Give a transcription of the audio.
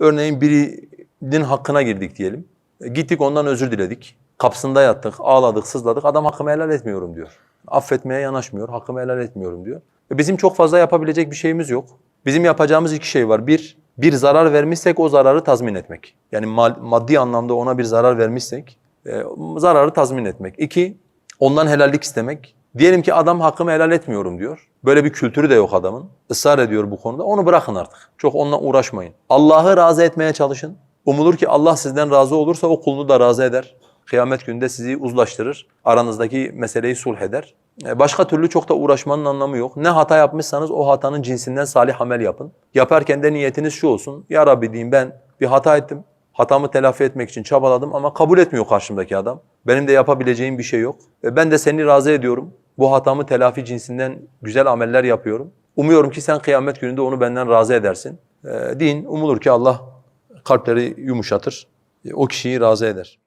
Örneğin birinin hakkına girdik diyelim. E, Gittik ondan özür diledik. Kapısında yattık, ağladık, sızladık. Adam hakkımı helal etmiyorum diyor. Affetmeye yanaşmıyor, hakkımı helal etmiyorum diyor. E bizim çok fazla yapabilecek bir şeyimiz yok. Bizim yapacağımız iki şey var. Bir, bir zarar vermişsek o zararı tazmin etmek. Yani maddi anlamda ona bir zarar vermişsek e, zararı tazmin etmek. İki, ondan helallik istemek. Diyelim ki adam hakkımı helal etmiyorum diyor. Böyle bir kültürü de yok adamın. Israr ediyor bu konuda. Onu bırakın artık. Çok onunla uğraşmayın. Allah'ı razı etmeye çalışın. Umulur ki Allah sizden razı olursa o kulunu da razı eder. Kıyamet günde sizi uzlaştırır. Aranızdaki meseleyi sulh eder. E, Başka türlü çok da uğraşmanın anlamı yok. Ne hata yapmışsanız o hatanın cinsinden salih amel yapın. Yaparken de niyetiniz şu olsun. Ya Rabbi diyeyim ben bir hata ettim. Hatamı telafi etmek için çabaladım ama kabul etmiyor karşımdaki adam. Benim de yapabileceğim bir şey yok. E, Ben de seni razı ediyorum. Bu hatamı telafi cinsinden güzel ameller yapıyorum. Umuyorum ki sen kıyamet gününde onu benden razı edersin. E, Din umulur ki Allah kalpleri yumuşatır. E, O kişiyi razı eder.